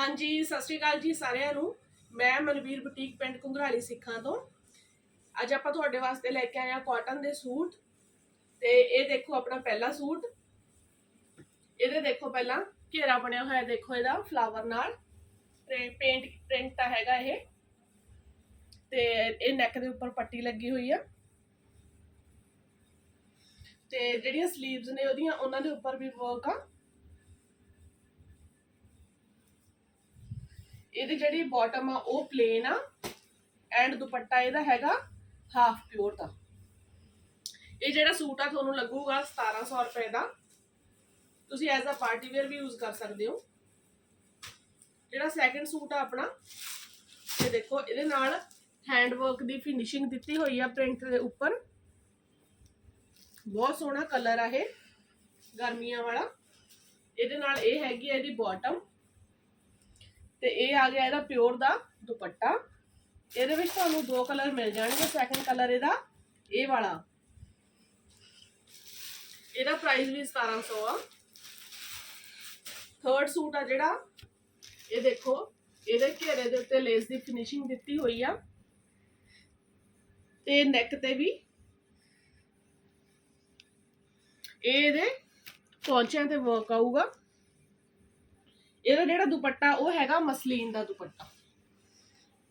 ਹਾਂਜੀ, ਸਤਿ ਸ਼੍ਰੀ ਅਕਾਲ ਜੀ ਸਾਰਿਆਂ ਨੂੰ। ਮੈਂ ਮਨਵੀਰ ਬੁਟੀਕ ਪਿੰਡ ਕੁੰਗਰਾਲੀ ਸਿੱਖਾਂ ਤੋਂ। ਅੱਜ ਆਪਾਂ ਤੁਹਾਡੇ ਵਾਸਤੇ ਲੈ ਕੇ ਆਏ ਆ ਕਾਟਨ ਦੇ ਸੂਟ। ਤੇ ਇਹ ਦੇਖੋ ਆਪਣਾ ਪਹਿਲਾ ਸੂਟ। ਇਹਦੇ ਦੇਖੋ ਪਹਿਲਾਂ ਘੇਰਾ ਬਣਿਆ ਹੋਇਆ, ਦੇਖੋ ਇਹਦਾ ਫਲਾਵਰ ਨਾਲ। ਤੇ ਪੇਂਟ ਪ੍ਰਿੰਟ ਤਾਂ ਹੈਗਾ ਇਹ। ਤੇ ਇਹ ਨੈਕ ਦੇ ਉੱਪਰ ਪੱਟੀ ਲੱਗੀ ਹੋਈ ਆ। ਤੇ ਜਿਹੜੀਆਂ 슬ੀਵਸ ਨੇ ਉਹਦੀਆਂ, ਉਹਨਾਂ ਦੇ ਉੱਪਰ ਵੀ ਵਰਕ ਆ। ਇਹਦੀ ਜਿਹੜੀ ਬਾਟਮ ਆ, ਉਹ ਪਲੇਨ ਆ ਐਂਡ ਦੁਪੱਟਾ ਇਹਦਾ ਹੈਗਾ ਹਾਫ ਪਿਓਰ ਦਾ। ਇਹ ਜਿਹੜਾ ਸੂਟ ਆ, ਤੁਹਾਨੂੰ ਲੱਗੂਗਾ 1700 ਰੁਪਏ ਦਾ। ਤੁਸੀਂ ਐਜ਼ ਅ ਪਾਰਟੀ ਵੇਅਰ ਵੀ ਯੂਜ਼ ਕਰ ਸਕਦੇ ਹੋ। ਜਿਹੜਾ ਸੈਕੰਡ ਸੂਟ ਆ ਆਪਣਾ, ਇਹ ਦੇਖੋ, ਇਹਦੇ ਨਾਲ ਹੈਂਡ ਵਰਕ ਦੀ ਫਿਨਿਸ਼ਿੰਗ ਦਿੱਤੀ ਹੋਈ ਆ ਪ੍ਰਿੰਟ ਦੇ ਉੱਪਰ। ਬਹੁਤ ਸੋਹਣਾ ਕਲਰ ਆ ਇਹ, ਗਰਮੀਆਂ ਵਾਲਾ। ਇਹਦੇ ਨਾਲ ਇਹ ਹੈਗੀ ਆ ਇਹਦੀ ਬਾਟਮ ਤੇ ਇਹ ਆ ਗਿਆ ਇਹਦਾ ਪਿਓਰ ਦਾ ਦੁਪੱਟਾ। ਇਹਦੇ ਵਿੱਚ ਤੁਹਾਨੂੰ ਦੋ ਕਲਰ ਮਿਲ ਜਾਣਗੇ ਸੈਕੰਡ ਕਲਰ ਇਹਦਾ, ਇਹ ਵਾਲਾ। ਇਹਦਾ ਪ੍ਰਾਈਸ ਵੀ 1700 ਆ। ਥਰਡ ਸੂਟ ਆ ਜਿਹੜਾ, ਇਹ ਦੇਖੋ, ਇਹਦੇ ਘੇਰੇ ਦੇ ਉੱਤੇ ਲੇਸ ਦੀ ਫਿਨਿਸ਼ਿੰਗ ਦਿੱਤੀ ਹੋਈ ਆ। ਤੇ ਨੈਕ ਤੇ ਵੀ। ਇਹ ਇਹਦੇ ਪੌਂਚਿਆਂ ਤੇ ਵਰਕ ਆਊਗਾ। ਇਹਦਾ ਜਿਹੜਾ ਦੁਪੱਟਾ, ਉਹ ਹੈਗਾ ਮਸਲੀਨ ਦਾ ਦੁਪੱਟਾ।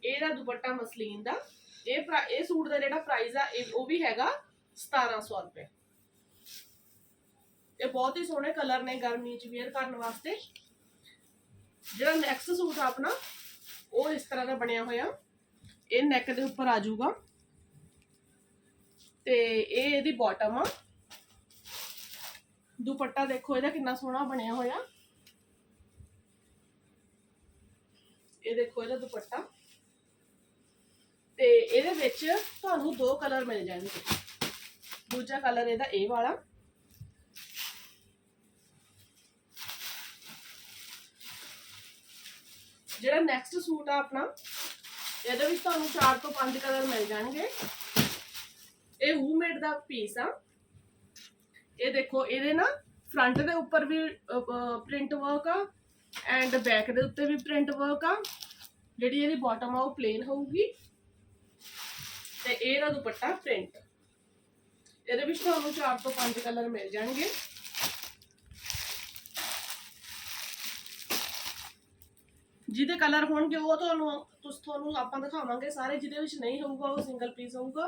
ਇਹਦਾ ਦੁਪੱਟਾ ਮਸਲੀਨ ਦਾ। ਇਹ ਇਹ ਸੂਟ ਦਾ ਜਿਹੜਾ ਪ੍ਰਾਈਸ ਆ ਉਹ ਵੀ ਹੈਗਾ 1700 ਰੁਪਏ। ਇਹ ਬਹੁਤ ਹੀ ਸੋਹਣੇ ਕਲਰ ਨੇ ਗਰਮੀ ਚ ਵੇਅਰ ਕਰਨ ਵਾਸਤੇ। ਜਿਹੜਾ ਨੈਕਸਟ ਸੂਟ ਆ ਆਪਣਾ, ਉਹ ਇਸ ਤਰ੍ਹਾਂ ਦਾ ਬਣਿਆ ਹੋਇਆ। ਇਹ ਨੈਕ ਦੇ ਉੱਪਰ ਆ ਜਾਊਗਾ। ਤੇ ਇਹ ਇਹਦੀ ਬਾਟਮ ਆ। ਦੁਪੱਟਾ ਦੇਖੋ, ਇਹਦਾ ਕਿੰਨਾ ਸੋਹਣਾ ਬਣਿਆ ਹੋਇਆ। ਇਹ ਦੇਖੋ ਇਹਦਾ ਦੁਪੱਟਾ। ਤੇ ਇਹਦੇ ਵਿੱਚ ਤੁਹਾਨੂੰ ਦੋ ਕਲਰ ਮਿਲ ਜਾਣਗੇ। ਦੂਜਾ ਕਲਰ ਇਹਦਾ ਇਹ ਵਾਲਾ। ਜਿਹੜਾ ਨੈਕਸਟ ਸੂਟ ਆ ਆਪਣਾ, ਇਹਦੇ ਵਿੱਚ ਤੁਹਾਨੂੰ 4 ਤੋਂ 5 ਕਲਰ ਮਿਲ ਜਾਣਗੇ। ਇਹ ਹੂਮੇਡ ਦਾ ਪੀਸ ਆ। ਇਹ ਦੇਖੋ, ਇਹਦੇ ਨਾ ਫਰੰਟ ਦੇ ਉੱਪਰ ਵੀ ਪ੍ਰਿੰਟ ਵਰਕ ਆ। ਐਂਡ ਬੈਕ ਦੇ ਉੱਤੇ ਵੀ ਪ੍ਰਿੰਟ ਵਰਕ ਆ। ਜਿਹੜੀ ਇਹਦੀ ਬਾਟਮ ਆ, ਉਹ ਪਲੇਨ ਹੋਊਗੀ। ਤੇ ਇਹਦਾ ਦੁਪੱਟਾ ਪ੍ਰਿੰਟ ਇਹਦੇ ਵਿੱਚ ਤੁਹਾਨੂੰ 4 ਤੋਂ 5 ਕਲਰ ਮਿਲ ਜਾਣਗੇ। ਜਿਹਦੇ ਕਲਰ ਹੋਣਗੇ, ਉਹ ਤੁਹਾਨੂੰ ਤੁਸੀਂ ਤੁਹਾਨੂੰ ਆਪਾਂ ਦਿਖਾਵਾਂਗੇ ਸਾਰੇ। ਜਿਹਦੇ ਵਿੱਚ ਨਹੀਂ ਹੋਊਗਾ, ਉਹ ਸਿੰਗਲ ਪੀਸ ਹੋਊਗਾ।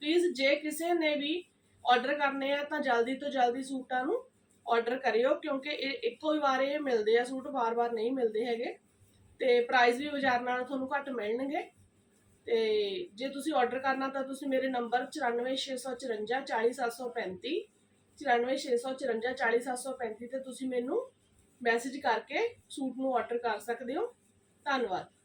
ਪਲੀਜ਼ ਜੇ ਕਿਸੇ ਨੇ ਵੀ ਆਰਡਰ ਕਰਨੇ ਆ, ਤਾਂ ਜਲਦੀ ਤੋਂ ਜਲਦੀ ਸੂਟਾਂ ਨੂੰ ਆਰਡਰ ਕਰਿਓ, ਕਿਉਂਕਿ ਇਹ ਇੱਕੋ ਹੀ ਵਾਰ ਇਹ ਮਿਲਦੇ ਆ, ਸੂਟ ਵਾਰ-ਵਾਰ ਨਹੀਂ ਮਿਲਦੇ ਹੈਗੇ। ਤੇ ਪ੍ਰਾਈਸ ਵੀ ਬਾਜ਼ਾਰ ਨਾਲ ਤੁਹਾਨੂੰ ਘੱਟ ਮਿਲਣਗੇ। ਤੇ ਜੇ ਤੁਸੀਂ ਆਰਡਰ ਕਰਨਾ ਤਾਂ ਤੁਸੀਂ ਮੇਰੇ ਨੰਬਰ 94654 40735 94654 40735 ਤੇ ਤੁਸੀਂ ਮੈਨੂੰ ਮੈਸੇਜ ਕਰਕੇ ਸੂਟ ਨੂੰ ਆਰਡਰ ਕਰ ਸਕਦੇ ਹੋ। ਧੰਨਵਾਦ।